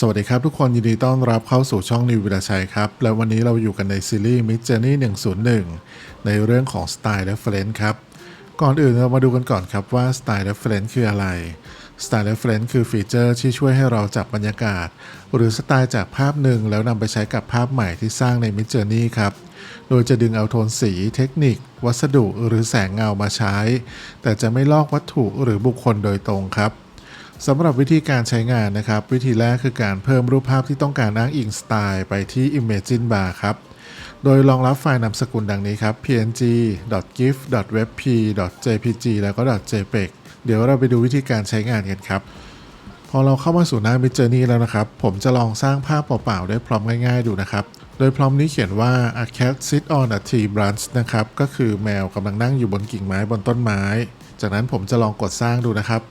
สวัสดีครับทุกคนยินดีต้อนรับเข้าสู่ช่องนิววิลาชัยครับ แล้ววันนี้เราอยู่กันในซีรีส์ Mid Journey 101 ในเรื่องของ Style Reference ครับ ก่อนอื่นเรามาดูกันก่อนครับว่า Style Reference คืออะไร Style Reference คือฟีเจอร์ที่ช่วยให้เราจับบรรยากาศ หรือสไตล์จากภาพหนึ่งแล้วนำไปใช้กับภาพใหม่ที่สร้างใน Mid Journey ครับ โดยจะดึงเอาโทนสี เทคนิค วัสดุหรือแสงเงามาใช้ แต่จะไม่ลอกวัตถุหรือบุคคลโดยตรงครับสำหรับวิธีการใช้งานนะครับ วิธีแรกคือการเพิ่มรูปภาพที่ต้องการอ้างอิงสไตล์ไปที่ Imagine Bar ครับ โดยรองรับไฟล์นามสกุลดังนี้ครับ png gif webp jpg แล้วก็ jpeg เดี๋ยวเราไปดูวิธีการใช้งานกันครับ พอเราเข้ามาสู่หน้า Mid Journey แล้วนะครับ ผมจะลองสร้างภาพเปล่าๆด้วยพร้อมง่ายๆดูนะครับ โดยพร้อมนี้เขียนว่า a cat sit on a tree branch นะครับ ก็คือแมวกำลังนั่งอยู่บนกิ่งไม้บนต้นไม้ จากนั้นผมจะลองกดสร้างดูนะครับ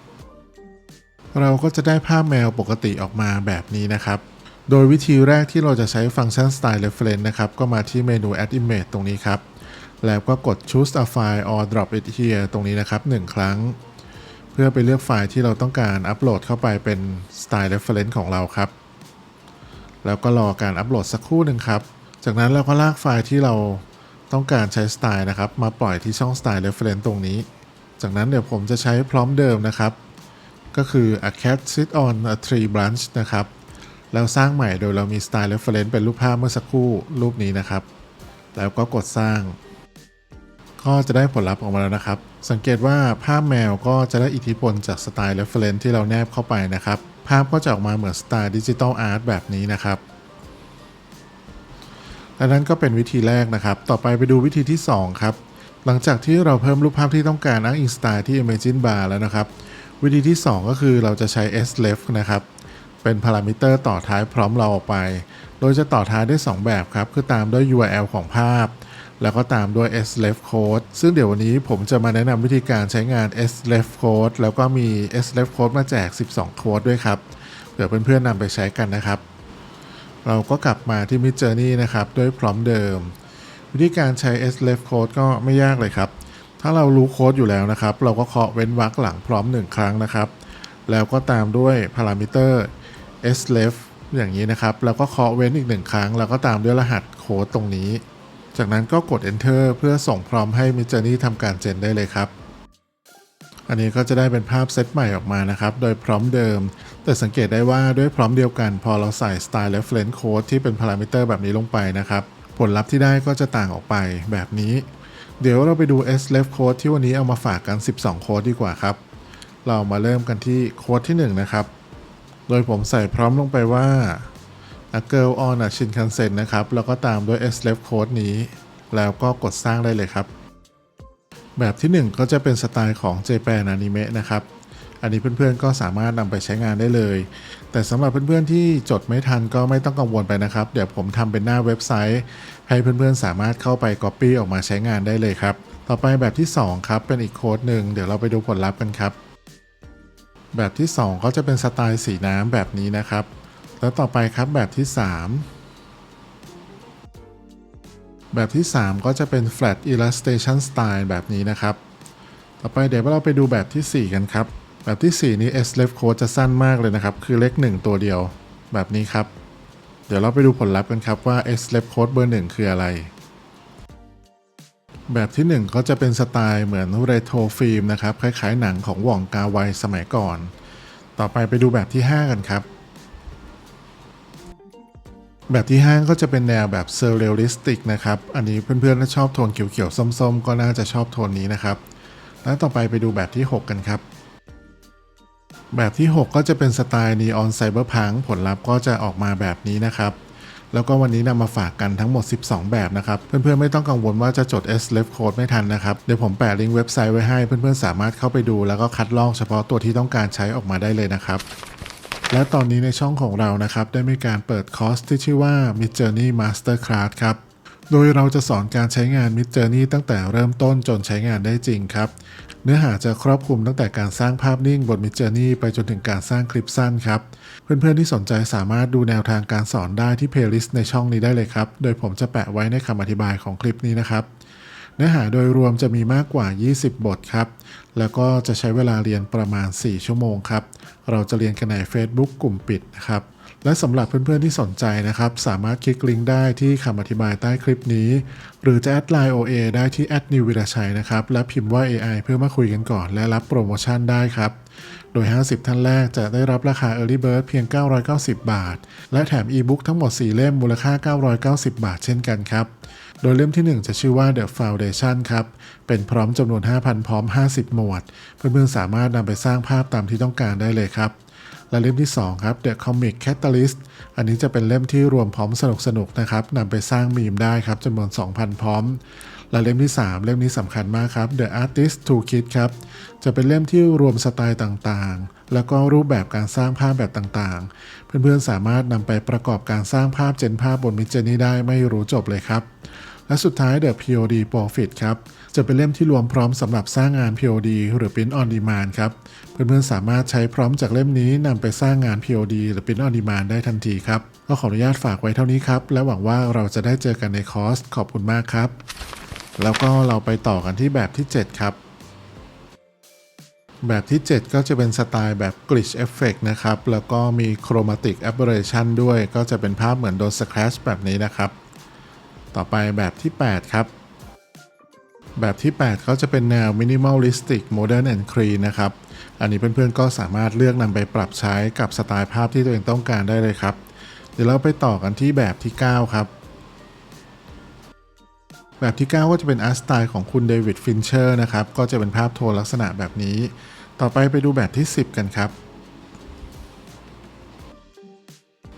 เราก็จะได้ภาพแมวปกติออกมาแบบนี้นะครับ โดยวิธีแรกที่เราจะใช้ฟังก์ชัน Style Reference นะครับ ก็มาที่เมนู Add Image ตรงนี้ครับ แล้วก็กด Choose a file or drop it here ตรงนี้นะครับ1ครั้ง เพื่อไปเลือกไฟล์ที่เราต้องการอัปโหลดเข้าไปเป็น Style Reference ของเราครับ แล้วก็รอการอัปโหลดสักครู่หนึ่งครับ จากนั้นเราก็ลากไฟล์ที่เราต้องการใช้สไตล์นะครับ มาปล่อยที่ช่อง Style Reference ตรงนี้ จากนั้นเดี๋ยวผมจะใช้พร้อมเดิมนะครับ ก็คือ a cat sit on a tree branch นะครับ แล้วสร้างใหม่โดยเรามี style reference เป็นรูปภาพเมื่อสักครู่รูปนี้นะครับ แล้วก็กดสร้าง ก็จะได้ผลลัพธ์ออกมาแล้วนะครับ สังเกตว่าภาพแมวก็จะได้อิทธิพลจากสไตล์ reference ที่เราแนบเข้าไปนะครับ ภาพก็จะออกมาเหมือนสไตล์ดิจิทัลอาร์ตแบบนี้นะครับและนั้นก็เป็นวิธีแรกนะครับ ต่อไปไปดูวิธีที่ 2 ครับ หลังจากที่เราเพิ่มรูปภาพที่ต้องการอ้างอิงสไตล์ที่ Imagine Bar แล้วนะครับ วิธีที่ 2 ก็คือเราจะใช้ sleft นะครับ เป็นพารามิเตอร์ต่อท้ายพร้อมเราออกไป โดยจะต่อท้ายได้ 2 แบบครับ คือตามด้วย URL ของภาพ แล้วก็ตามด้วย sleft code ซึ่งเดี๋ยววันนี้ผมจะมาแนะนำวิธีการใช้งาน sleft code แล้วก็มี sleft code มาแจก 12 โค้ดด้วยครับเผื่อเพื่อนๆนำไปใช้กันนะครับ เราก็กลับมาที่ Mid Journey นะครับ ด้วยพร้อมเดิม วิธีการใช้ sleft code ก็ไม่ยากเลยครับ ถ้าเรารู้โค้ดอยู่แล้วนะครับ เราก็เคาะเว้นวรรคหลังพร้อม 1 ครั้งนะครับ แล้วก็ตามด้วยพารามิเตอร์ sleft อย่างนี้นะครับ แล้วก็เคาะเว้นอีก 1 ครั้ง แล้วก็ตามด้วยรหัสโค้ดตรงนี้ จากนั้นก็กด enter เพื่อส่งพร้อมให้ Midjourney ทำการเจนได้เลยครับ อันนี้ก็จะได้เป็นภาพเซตใหม่ออกมานะครับ โดยพร้อมเดิม แต่สังเกตได้ว่าด้วยพร้อมเดียวกัน พอเราใส่ style reference code ที่เป็นพารามิเตอร์แบบนี้ลงไปนะครับ ผลลัพธ์ที่ได้ก็จะต่างออกไปแบบนี้ เดี๋ยวเราไปดู S left code ที่วันนี้เอามาฝากกัน 12 โค้ดดีกว่าครับ เรามาเริ่มกันที่โค้ดที่ 1 นะครับ โดยผมใส่พร้อมลงไปว่า a girl on a Shinkansen นะครับ แล้วก็ตามด้วย S left code นี้ แล้วก็กดสร้างได้เลยครับ แบบที่ 1 ก็จะเป็นสไตล์ของ Japan Anime นะครับ อันนี้เพื่อนๆก็สามารถนำไปใช้งานได้เลย แต่สำหรับเพื่อนๆที่จดไม่ทันก็ไม่ต้องกังวลไปนะครับ เดี๋ยวผมทำเป็นหน้าเว็บไซต์ ให้เพื่อนๆสามารถเข้าไป Copy ออกมาใช้งานได้เลยครับ ต่อไปแบบที่ 2 ครับ เป็นอีกโค้ดหนึ่งเดี๋ยวเราไปดูผลลัพธ์กันครับแบบที่ 2 ก็จะเป็นสไตล์สีน้ำแบบนี้นะครับ แล้วต่อไปครับแบบที่ 3 แบบที่ 3 ก็จะเป็น flat illustration style แบบนี้นะครับ ต่อไปเดี๋ยวเราไปดูแบบที่ 4 กันครับ แบบที่ 4 นี้ S left code จะสั้นมากเลยนะครับ คือเลข1 ตัวเดียว แบบนี้ครับ เดี๋ยวเราไปดูผลลัพธ์กันครับว่า S left code เบอร์ 1 คืออะไร แบบที่ 1 ก็จะเป็นสไตล์เหมือนเรโทรฟิล์มนะครับ คล้ายๆ หนังของว่องกาไวสมัยก่อน ต่อไปไปดูแบบที่ 5 กันครับ แบบที่ 5 ก็จะเป็นแนวแบบเซอร์เรียลลิสติกนะครับ อันนี้เพื่อนๆถ้าชอบโทนเขียวๆส้มๆ ก็น่าจะชอบโทนนี้นะครับ แล้วต่อไปไปดูแบบที่ 6 กันครับ แบบที่ 6 ก็จะเป็นสไตล์นีออนไซเบอร์พังผลลัพธ์ก็จะออกมาแบบนี้นะครับ แล้วก็วันนี้นำมาฝากกันทั้งหมด 12 แบบนะครับ เพื่อนๆไม่ต้องกังวลว่าจะจด S left code ไม่ทันนะครับ เดี๋ยวผมแปะลิงก์เว็บไซต์ไว้ให้เพื่อนๆสามารถเข้าไปดู แล้วก็คัดลอกเฉพาะตัวที่ต้องการใช้ออกมาได้เลยนะครับ และตอนนี้ในช่องของเรานะครับได้มีการเปิดคอร์สที่ชื่อว่า Mid Journey Master Class ครับ โดยเราจะสอนการใช้งาน Mid Journey ตั้งแต่เริ่มต้นจนใช้งานได้จริงครับ เนื้อหาจะครอบคลุมตั้งแต่การสร้างภาพนิ่งบน Mid Journey ไปจนถึงการสร้างคลิปสั้นครับ เพื่อนๆที่สนใจสามารถดูแนวทางการสอนได้ที่เพลย์ลิสต์ในช่องนี้ได้เลยครับ โดยผมจะแปะไว้ในคำอธิบายของคลิปนี้นะครับ เนื้อหาโดยรวมจะมีมากกว่า 20 บทครับ แล้วก็จะใช้เวลาเรียนประมาณ 4 ชั่วโมงครับ เราจะเรียนกันใน Facebook กลุ่มปิดนะครับ และสำหรับเพื่อนๆที่สนใจนะครับ สามารถคลิกลิงก์ได้ที่คำอธิบายใต้คลิปนี้ หรือจะแอดไลน์ OA ได้ที่แอดนิววิรชัยนะครับ และพิมพ์ว่า AI เพื่อมาคุยกันก่อน และรับโปรโมชั่นได้ครับ โดย 50 ท่านแรกจะได้รับราคา Early Bird เพียง 990 บาท และแถมอีบุ๊กทั้งหมด 4 เล่มมูลค่า 990 บาทเช่นกันครับ โดยเล่มที่ 1 จะชื่อว่า The Foundation ครับ เป็นพร้อมจำนวน 5,000 พร้อม 50 หมวด เพื่อนๆสามารถนำไปสร้างภาพตามที่ต้องการได้เลยครับและเล่มที่ 2 ครับ The Comic Catalyst อันนี้จะเป็นเล่มที่รวมพร้อมสนุกๆนะครับนำไปสร้างมีมได้ครับจำนวน 2,000 พร้อม และเล่มที่ 3 เล่มนี้สำคัญมากครับ The Artist Toolkit ครับ จะเป็นเล่มที่รวมสไตล์ต่างๆ แล้วก็รูปแบบการสร้างภาพแบบต่างๆ เพื่อนๆ สามารถนำไปประกอบการสร้างภาพเจนภาพบนมิจ j นี่ได้ไม่รู้จบเลยครับ และสุดท้าย The POD Profit ครับ จะเป็นเล่มที่รวมพร้อมสำหรับสร้างงาน POD หรือ Print on Demand ครับ เพื่อนๆ สามารถใช้พร้อมจากเล่มนี้นำไปสร้างงาน POD หรือ Print on Demand ได้ทันทีครับ ก็ขออนุญาตฝากไว้เท่านี้ครับ และหวังว่าเราจะได้เจอกันในคอร์ส ขอบคุณมากครับ แล้วก็เราไปต่อกันที่แบบที่ 7 ครับ แบบที่ 7 ก็จะเป็นสไตล์แบบ glitch effect นะครับ แล้วก็มี chromatic aberration ด้วย ก็จะเป็นภาพเหมือนโดน scratch แบบนี้นะครับ ต่อไปแบบที่ 8 ครับ แบบที่ 8 ก็จะเป็นแนว minimalistic modern and clean นะครับ อันนี้เพื่อนๆก็สามารถเลือกนำไปปรับใช้กับสไตล์ภาพที่ตัวเองต้องการได้เลยครับ เดี๋ยวเราไปต่อกันที่แบบที่ 9 ครับ แบบที่ 9 ก็จะเป็นอาร์ตสไตล์ของคุณเดวิดฟินเชอร์นะครับ ก็จะเป็นภาพโทนลักษณะแบบนี้ ต่อไปไปดูแบบที่ 10 กันครับ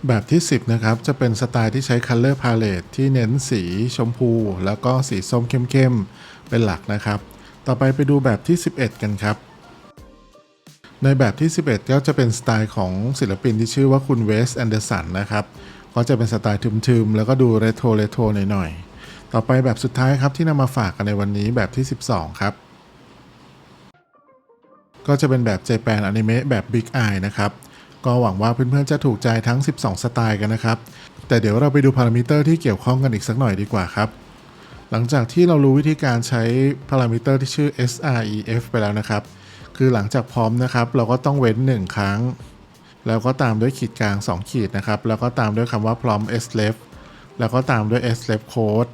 แบบที่ 10 นะครับ จะเป็นสไตล์ที่ใช้ Color Palette ที่เน้นสีชมพู แล้วก็สีส้มเข้มๆ เป็นหลักนะครับ ต่อไปไปดูแบบที่ 11 กันครับในแบบที่ 11 ก็จะเป็นสไตล์ของศิลปินที่ชื่อว่าคุณเวสแอนเดอร์สันนะครับ ก็จะเป็นสไตล์ทึมๆ แล้วก็ดูเรโทรเรโทรหน่อยๆ ต่อไปแบบสุดท้ายครับที่นำมาฝากกันในวันนี้แบบที่ 12 ครับ ก็จะเป็นแบบเจแปนอนิเมะแบบ Big Eye นะครับ ก็หวังว่าเพื่อนๆจะถูกใจทั้ง 12 สไตล์กันนะครับ แต่เดี๋ยวเราไปดูพารามิเตอร์ที่เกี่ยวข้องกันอีกสักหน่อยดีกว่าครับ หลังจากที่เรารู้วิธีการใช้พารามิเตอร์ที่ชื่อ sref ไปแล้วนะครับ คือหลังจากพร้อมนะครับ เราก็ต้องเว้น 1 ครั้ง แล้วก็ตามด้วยขีดกลาง 2 ขีดนะครับ แล้วก็ตามด้วยคำว่าพร้อม slef แล้วก็ตามด้วย slef code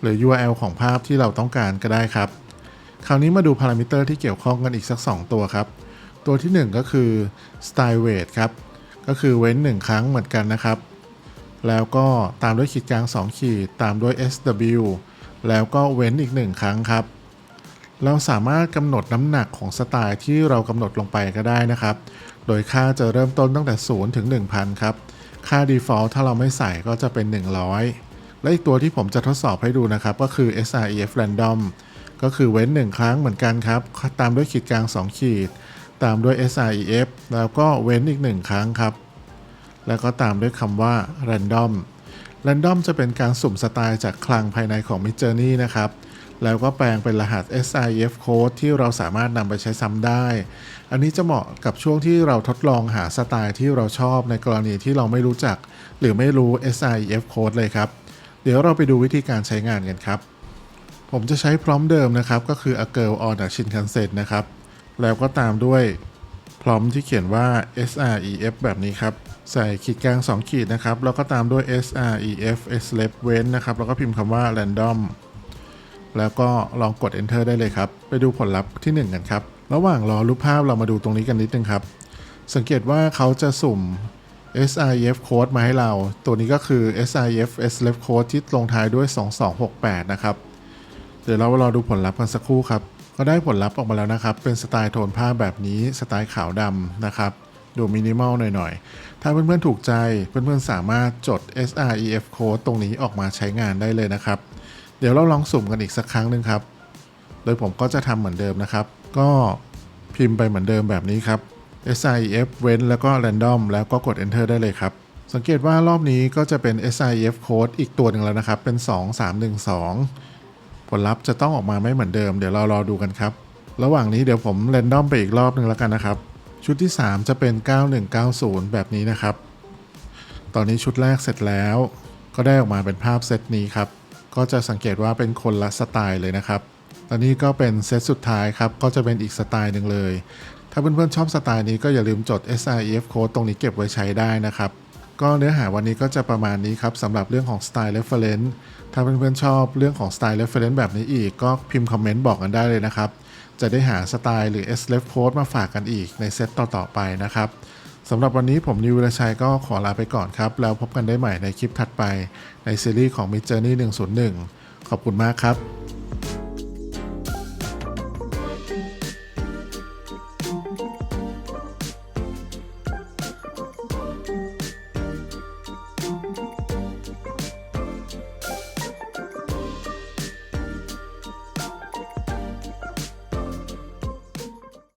หรือ URL ของภาพที่เราต้องการก็ได้ครับ คราวนี้มาดูพารามิเตอร์ที่เกี่ยวข้องกันอีกสัก 2 ตัวครับ ตัวที่ 1 ก็คือ style weight ครับ ก็คือเว้น 1 ครั้งเหมือนกันนะครับ แล้วก็ตามด้วยขีดกลาง 2 ขีด ตามด้วย SW แล้วก็เว้นอีก 1 ครั้งครับ เราสามารถกำหนดน้ำหนักของสไตล์ที่เรากำหนดลงไปก็ได้นะครับ โดยค่าจะเริ่มต้นตั้งแต่ 0 ถึง 1000 ครับ ค่า default ถ้าเราไม่ใส่ก็จะเป็น 100 และอีกตัวที่ผมจะทดสอบให้ดูนะครับ ก็คือ sref random ก็คือเว้น 1 ครั้งเหมือนกันครับ ตามด้วยขีดกลาง 2 ขีด ตามด้วย sref แล้วก็เว้นอีก 1 ครั้งครับ แล้วก็ตามด้วยคำว่า random random จะเป็นการสุ่มสไตล์จากคลังภายในของ Midjourney นะครับ แล้วก็แปลงเป็นรหัส SIF code ที่เราสามารถนำไปใช้ซ้ำได้ อันนี้จะเหมาะกับช่วงที่เราทดลองหาสไตล์ที่เราชอบในกรณีที่เราไม่รู้จัก หรือไม่รู้ SIF code เลยครับ เดี๋ยวเราไปดูวิธีการใช้งานกันครับ ผมจะใช้พร้อมเดิมนะครับ ก็คือ a girl on a shinkansen นะครับ แล้วก็ตามด้วยพร้อมที่เขียนว่า sref แบบนี้ครับ ใส่ขีดกลาง 2 ขีดนะครับ แล้วก็ตามด้วย sref slep เว้นนะครับ แล้วก็พิมพ์คำว่า random แล้วก็ลองกด enter ได้เลยครับ ไปดูผลลัพธ์ที่ 1 กันครับ ระหว่างรอรูปภาพเรามาดูตรงนี้กันนิดนึงครับ สังเกตว่าเขาจะสุ่ม SIF code มาให้เรา ตัวนี้ก็คือ SIF slep code ที่ลงท้ายด้วย 2268 นะครับ เดี๋ยวเรารอดูผลลัพธ์กันสักครู่ครับ ก็ได้ผลลัพธ์ออกมาแล้วนะครับ เป็นสไตล์โทนผ้าแบบนี้ สไตล์ขาวดำนะครับ ดูมินิมอลหน่อยๆ ถ้าเพื่อนๆถูกใจ เพื่อนๆสามารถจด sref code ตรงนี้ออกมาใช้งานได้เลยนะครับ เดี๋ยวเราลองสุ่มกันอีกสักครั้งหนึ่งครับ โดยผมก็จะทำเหมือนเดิมนะครับ ก็พิมพ์ไปเหมือนเดิมแบบนี้ครับ sref เว้นแล้วก็ random แล้วก็กด enter ได้เลยครับ สังเกตว่ารอบนี้ก็จะเป็น sref code อีกตัวหนึ่งแล้วนะครับ เป็น 2312 ผลลัพธ์จะต้องออกมาไม่เหมือนเดิม เดี๋ยวเรารอดูกันครับ ระหว่างนี้เดี๋ยวผม random ไปอีกรอบหนึ่งแล้วกันนะครับ ชุดที่ 3 จะเป็น 9190 แบบนี้นะครับ ตอนนี้ชุดแรกเสร็จแล้ว ก็ได้ออกมาเป็นภาพเซตนี้ครับ ก็จะสังเกตว่าเป็นคนละสไตล์เลยนะครับตอนนี้ก็เป็นเซตสุดท้ายครับ ก็จะเป็นอีกสไตล์หนึ่งเลย ถ้าเพื่อนๆชอบสไตล์นี้ก็อย่าลืมจด SIF code ตรงนี้เก็บไว้ใช้ได้นะครับ ก็เนื้อหาวันนี้ก็จะประมาณนี้ครับสำหรับเรื่องของ Style Reference ถ้าเพื่อนๆชอบเรื่องของ Style Reference แบบนี้อีก ก็พิมพ์คอมเมนต์บอกกันได้เลยนะครับ จะได้หาสไตล์หรือ SLEF Code มาฝากกันอีกในเซตต่อๆไปนะครับสำหรับวันนี้ผมนิววิรชัยก็ขอลาไปก่อนครับ แล้วพบกันได้ใหม่ในคลิปถัดไปในซีรีส์ของ Mid Journey 101 ขอบคุณมากครับ